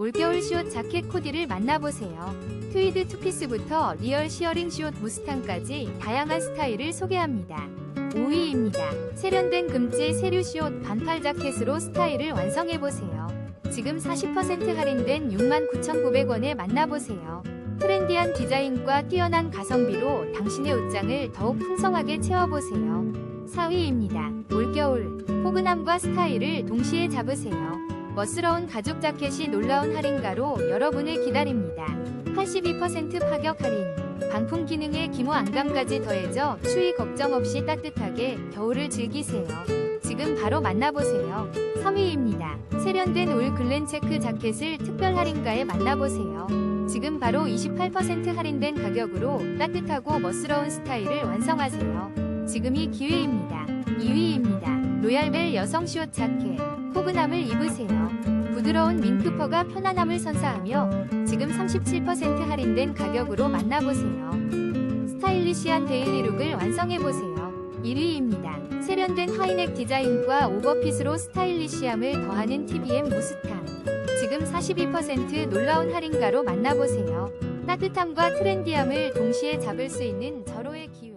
올겨울 시옷 자켓 코디를 만나보세요. 트위드 투피스부터 리얼 시어링 시옷 무스탕까지 다양한 스타일을 소개합니다. 5위입니다. 세련된 금질 세류 시옷 반팔 자켓으로 스타일을 완성해보세요. 지금 40% 할인된 69,900원에 만나보세요. 트렌디한 디자인과 뛰어난 가성비로 당신의 옷장을 더욱 풍성하게 채워보세요. 4위입니다. 올겨울 포근함과 스타일을 동시에 잡으세요. 멋스러운 가죽 자켓이 놀라운 할인가로 여러분을 기다립니다. 82% 파격 할인. 방풍 기능에 기모 안감까지 더해져 추위 걱정 없이 따뜻하게 겨울을 즐기세요. 지금 바로 만나보세요. 3위입니다. 세련된 울 글렌 체크 자켓을 특별 할인가에 만나보세요. 지금 바로 28% 할인된 가격으로 따뜻하고 멋스러운 스타일을 완성하세요. 지금이 기회입니다. 2위입니다. 로얄벨 여성 시옷 자켓. 포근함을 입으세요. 부드러운 밍크퍼가 편안함을 선사하며 지금 37% 할인된 가격으로 만나보세요. 스타일리시한 데일리룩을 완성해보세요. 1위입니다. 세련된 하이넥 디자인과 오버핏으로 스타일리시함을 더하는 TBM 무스탕. 지금 42% 놀라운 할인가로 만나보세요. 따뜻함과 트렌디함을 동시에 잡을 수 있는 절호의 기회.